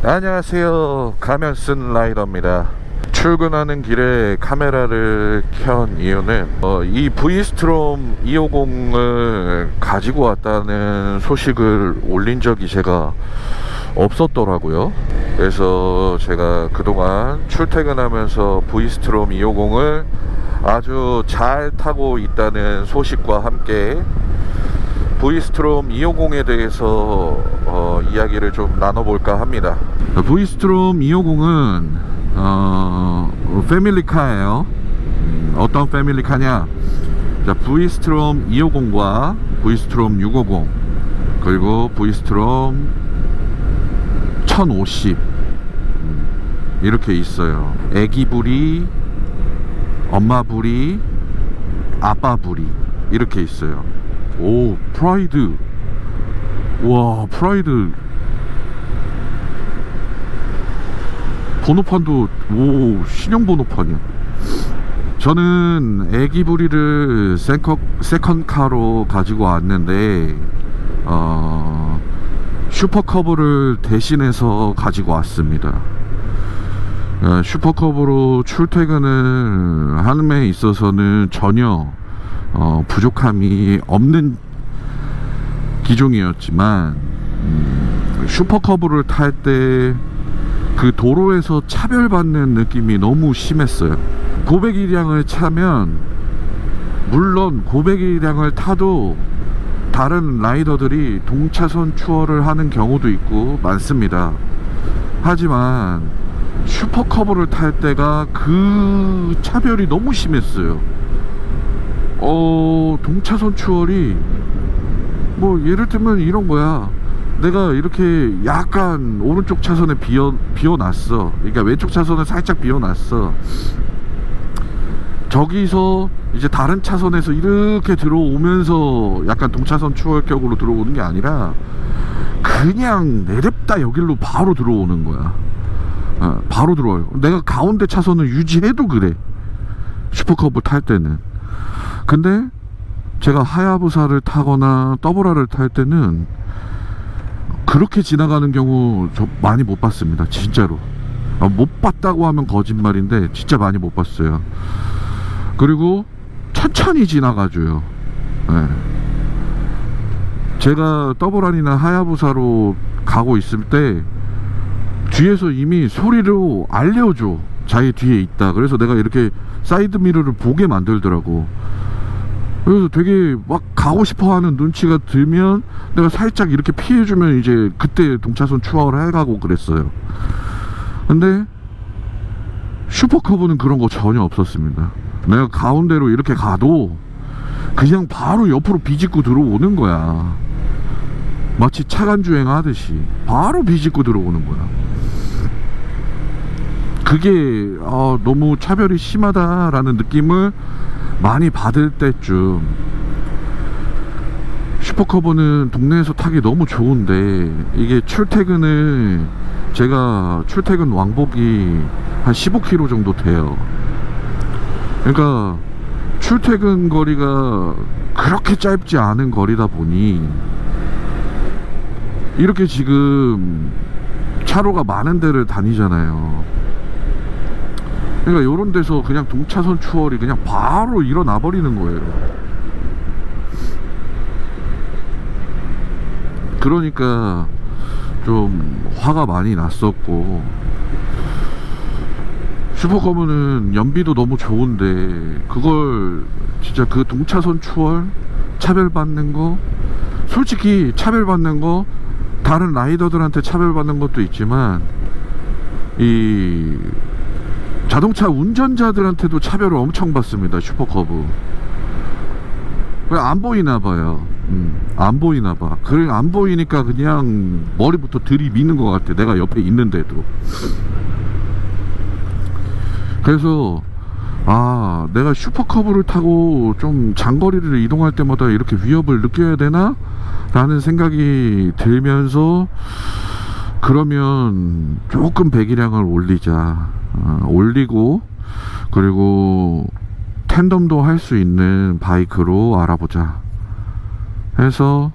안녕하세요. 가면 쓴 라이더입니다. 출근하는 길에 카메라를 켠 이유는 어, 이 V스트롬 250을 가지고 왔다는 소식을 올린 적이 제가 없었더라고요. 그래서 제가 그동안 출퇴근하면서 V스트롬 250을 아주 잘 타고 있다는 소식과 함께 V스트롬 250에 대해서 어, 이야기를 좀 나눠볼까 합니다. V스트롬 250은 어, 패밀리카예요. 음, 어떤 패밀리카냐? 자, V스트롬 250과 V스트롬 650 그리고 V스트롬 1050 음, 이렇게 있어요. 애기 부리, 엄마 부리, 아빠 부리 이렇게 있어요. 오 프라이드. 와 프라이드. 번호판도 오 신형 번호판이야. 저는 애기 부리를 세컨, 세컨카로 가지고 왔는데 어, 슈퍼커브를 대신해서 가지고 왔습니다. 어, 슈퍼컵으로 출퇴근을 데 있어서는 전혀 어, 부족함이 없는 기종이었지만 음, 슈퍼커브를 탈 때 그 도로에서 차별받는 느낌이 너무 심했어요. 고백이량을 차면 물론 고백이량을 타도 다른 라이더들이 동차선 추월을 하는 경우도 있고 많습니다. 하지만 슈퍼커브를 탈 때가 그 차별이 너무 심했어요. 어 동차선 추월이 뭐 예를 들면 이런 거야. 내가 이렇게 약간 오른쪽 차선에 비어 비어놨어. 그러니까 왼쪽 차선을 살짝 비어놨어. 저기서 이제 다른 차선에서 이렇게 들어오면서 약간 동차선 추월격으로 들어오는 게 아니라 그냥 내렵다 여길로 바로 들어오는 거야. 어, 바로 들어와요. 내가 가운데 차선을 유지해도 그래. 슈퍼커브 탈 때는 근데 제가 하야부사를 타거나 더블아를 탈 때는 그렇게 지나가는 경우 저 많이 못 봤습니다. 진짜로. 아, 못 봤다고 하면 거짓말인데 진짜 많이 못 봤어요. 그리고 천천히 지나가줘요. 예. 제가 더블아이나 하야부사로 가고 있을 때 뒤에서 이미 소리로 알려줘. 자기 뒤에 있다. 그래서 내가 이렇게 사이드 미러를 보게 만들더라고. 그래서 되게 막 가고 싶어 하는 눈치가 들면 내가 살짝 이렇게 피해주면 이제 그때 동차선 추월을 해가고 그랬어요. 근데 슈퍼커브는 그런 거 전혀 없었습니다. 내가 가운데로 이렇게 가도 그냥 바로 옆으로 비집고 들어오는 거야. 마치 차간 주행하듯이 바로 비집고 들어오는 거야. 그게 어, 너무 차별이 심하다라는 느낌을 많이 받을 때쯤 슈퍼커버는 동네에서 타기 너무 좋은데 이게 출퇴근을 제가 출퇴근 왕복이 한 15km 정도 돼요. 그러니까 출퇴근 거리가 그렇게 짧지 않은 거리다 보니 이렇게 지금 차로가 많은 데를 다니잖아요. 그러니까 요런 데서 그냥 동차선 추월이 그냥 바로 일어나 버리는 거예요. 그러니까 좀 화가 많이 났었고 슈퍼커브는 연비도 너무 좋은데 그걸 진짜 그 동차선 추월 차별받는 거 솔직히 차별받는 거 다른 라이더들한테 차별받는 것도 있지만 이 자동차 운전자들한테도 차별을 엄청 받습니다 슈퍼커브. 왜안 보이나 봐요. 음, 안 보이나 봐. 그래 안 보이니까 그냥 머리부터 들이미는 것 같아. 내가 옆에 있는데도. 그래서 아 내가 슈퍼커브를 타고 좀 장거리를 이동할 때마다 이렇게 위협을 느껴야 되나? 라는 생각이 들면서 그러면 조금 배기량을 올리자. 어, 올리고 그리고 텐덤도 할 수 있는 바이크로 알아보자 해서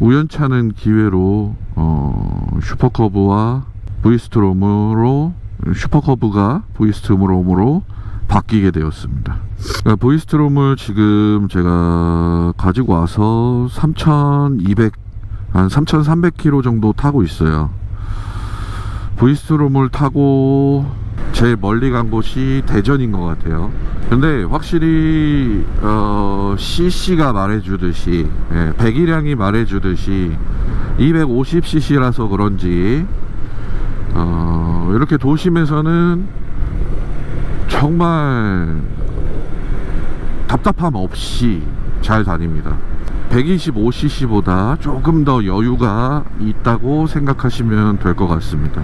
우연찮은 기회로 어, 슈퍼커브와 보이스트롬으로 슈퍼커브가 보이스트롬으로 바뀌게 되었습니다. 보이스트롬을 지금 제가 가지고 와서 3,200, 한 3,300km 정도 타고 있어요. 보이스트롬을 타고 제일 멀리 간 곳이 대전인 것 같아요. 근데 확실히 어, CC가 말해주듯이 예, 배기량이 말해주듯이 250cc라서 그런지 어, 이렇게 도심에서는 정말 답답함 없이 잘 다닙니다. 125cc보다 조금 더 여유가 있다고 생각하시면 될 것 같습니다.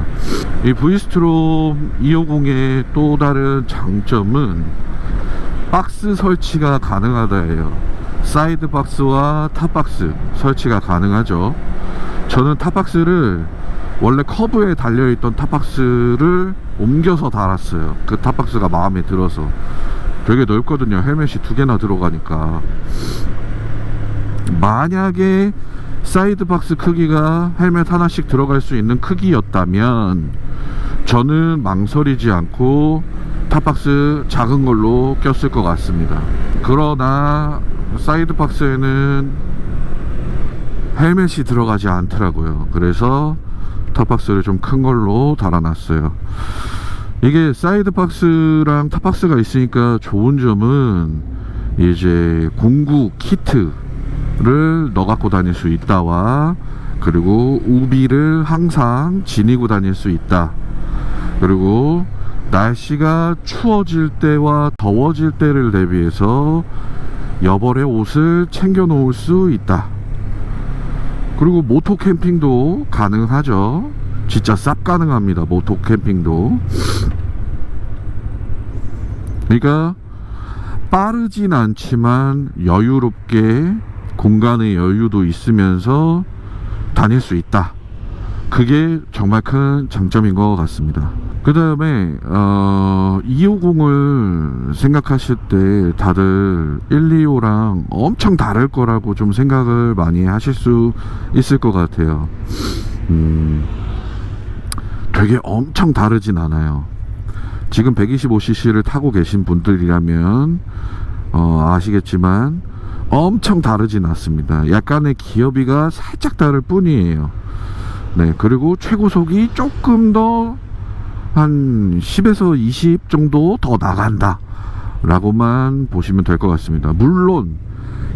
이 브이스트롬 250의 또 다른 장점은 박스 설치가 가능하다예요. 사이드 박스와 탑 박스 설치가 가능하죠. 저는 탑 박스를 원래 커브에 달려있던 탑 박스를 옮겨서 달았어요. 그 탑 박스가 마음에 들어서 되게 넓거든요. 헬멧이 두 개나 들어가니까. 만약에 사이드 박스 크기가 헬멧 하나씩 들어갈 수 있는 크기였다면 저는 망설이지 않고 탑박스 작은 걸로 꼈을 것 같습니다. 그러나 사이드 박스에는 헬멧이 들어가지 않더라고요. 그래서 탑박스를 좀 큰 걸로 달아놨어요. 이게 사이드 박스랑 탑박스가 있으니까 좋은 점은 이제 공구 키트 를 넣어 갖고 다닐 수 있다와 그리고 우비를 항상 지니고 다닐 수 있다. 그리고 날씨가 추워질 때와 더워질 때를 대비해서 여벌의 옷을 챙겨 놓을 수 있다. 그리고 모토 캠핑도 가능하죠. 진짜 쌉 가능합니다. 모토 캠핑도. 그러니까 빠르진 않지만 여유롭게 공간의 여유도 있으면서 다닐 수 있다. 그게 정말 큰 장점인 것 같습니다. 그 다음에 어, 250을 생각하실 때 다들 125랑 엄청 다를 거라고 좀 생각을 많이 하실 수 있을 것 같아요. 음, 되게 엄청 다르진 않아요. 지금 125cc를 타고 계신 분들이라면 어, 아시겠지만 엄청 다르진 않습니다. 약간의 기어비가 살짝 다를 뿐이에요. 네, 그리고 최고속이 조금 더 한 10에서 20 정도 더 나간다. 라고만 보시면 될 것 같습니다. 물론,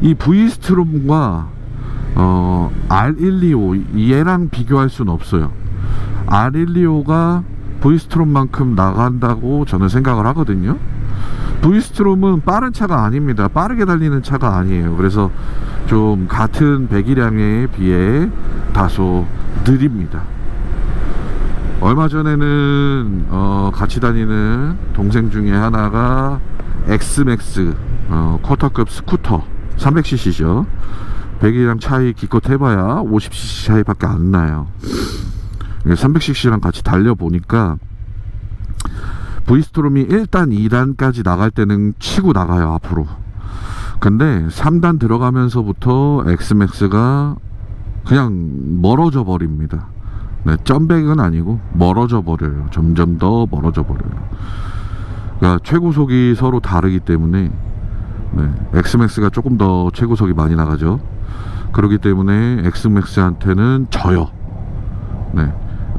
이 V스트롬과 어, R125 얘랑 비교할 수는 없어요. R125가 V스트롬만큼 나간다고 저는 생각을 하거든요. V스트롬은 빠른 차가 아닙니다. 빠르게 달리는 차가 아니에요. 그래서 좀 같은 배기량에 비해 다소 느립니다. 얼마 전에는 어, 같이 다니는 동생 중에 하나가 엑스맥스 어, 쿼터급 스쿠터 300cc죠. 배기량 차이 기껏 해봐야 50cc 차이밖에 안 나요. 300cc랑 같이 달려보니까 V스트롬이 1단, 2단까지 나갈 때는 치고 나가요, 앞으로. 근데 3단 들어가면서부터 엑스맥스가 그냥 멀어져 버립니다. 네, 점백은 아니고 멀어져 버려요. 점점 더 멀어져 버려요. 그러니까 최고속이 서로 다르기 때문에 네, 엑스맥스가 조금 더 최고속이 많이 나가죠. 그렇기 때문에 엑스맥스한테는 져요.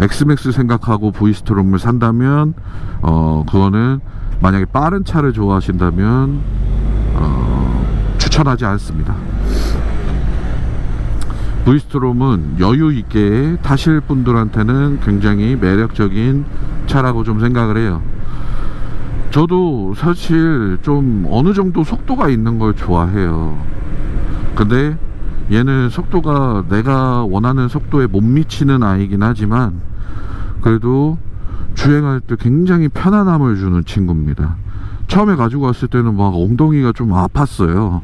네. 엑스맥스 생각하고 V스트롬을 산다면 어 그거는 만약에 빠른 차를 좋아하신다면 어 추천하지 않습니다. V스트롬은 여유 있게 타실 분들한테는 굉장히 매력적인 차라고 좀 생각을 해요. 저도 사실 좀 어느 정도 속도가 있는 걸 좋아해요. 근데 얘는 속도가 내가 원하는 속도에 못 미치는 아이긴 하지만 그래도 주행할 때 굉장히 편안함을 주는 친구입니다. 처음에 가지고 왔을 때는 막 엉덩이가 좀 아팠어요.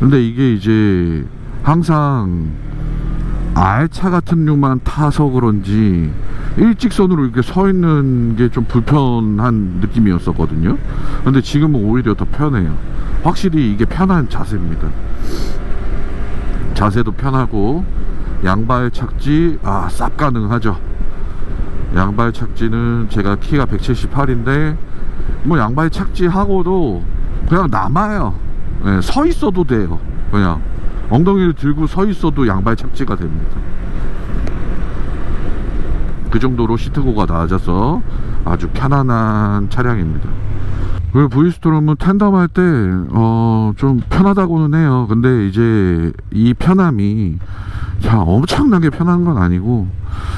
근데 이게 이제 항상 알차 같은 류만 타서 그런지 일직선으로 이렇게 서 있는 게 좀 불편한 느낌이었었거든요. 근데 지금은 오히려 더 편해요. 확실히 이게 편한 자세입니다. 자세도 편하고 양발 착지 아 쌉 가능하죠 양발 착지는 제가 키가 178인데 뭐 양발 착지하고도 그냥 남아요. 예, 서 있어도 돼요. 그냥 엉덩이를 들고 서 있어도 양발 착지가 됩니다. 그 정도로 시트고가 낮아서 아주 편안한 차량입니다. 그 브이스트롬은 텐덤 할 때, 어, 좀 편하다고는 해요. 근데 이제 이 편함이, 자, 엄청나게 편한 건 아니고,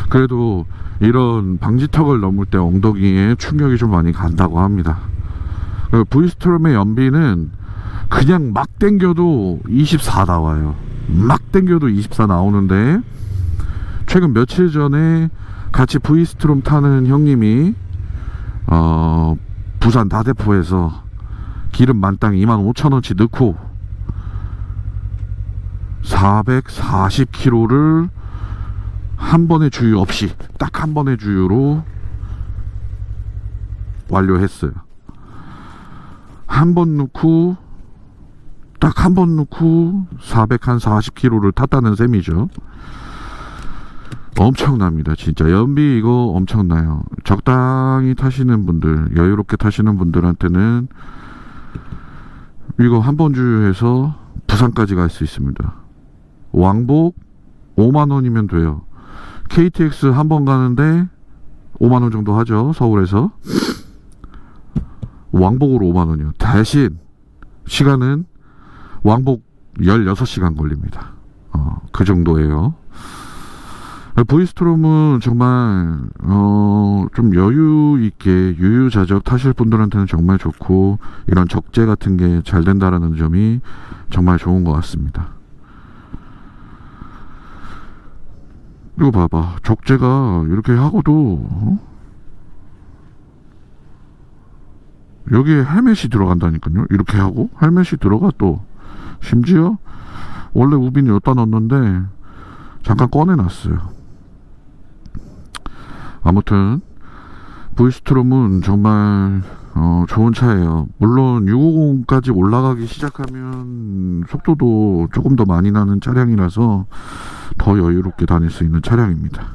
그래도 이런 방지턱을 넘을 때 엉덩이에 충격이 좀 많이 간다고 합니다. 그 브이스트롬의 연비는 그냥 막 당겨도 24 나와요. 막 당겨도 24 나오는데, 최근 며칠 전에 같이 브이스트롬 타는 형님이, 어, 부산 다대포에서 기름 만땅 25,000원치 넣고 440km를 한 번의 주유 없이 딱 한 번의 주유로 완료했어요. 한 번 넣고 딱 한 번 넣고 440km를 탔다는 셈이죠. 엄청납니다 진짜 연비 이거 엄청나요 적당히 타시는 분들 여유롭게 타시는 분들한테는 이거 한 번 주유해서 부산까지 갈 수 있습니다 왕복 5만 원이면 돼요 KTX 한 번 가는데 5만원 정도 하죠 서울에서. 왕복으로 5만원이요. 대신 시간은 왕복 16시간 걸립니다. 어, 그 정도예요. 보이스트롬은 정말 어, 좀 여유 있게 유유자적 타실 분들한테는 정말 좋고 이런 적재 같은 게 잘 된다라는 점이 정말 좋은 것 같습니다. 이거 봐봐 적재가 이렇게 하고도 어? 여기에 헬멧이 들어간다니까요. 이렇게 하고 헬멧이 들어가 또 심지어 원래 우빈이 여기다 넣었는데 잠깐 꺼내놨어요. 아무튼 브이스트롬은 정말 어, 좋은 차예요. 물론 650까지 올라가기 시작하면 속도도 조금 더 많이 나는 차량이라서 더 여유롭게 다닐 수 있는 차량입니다.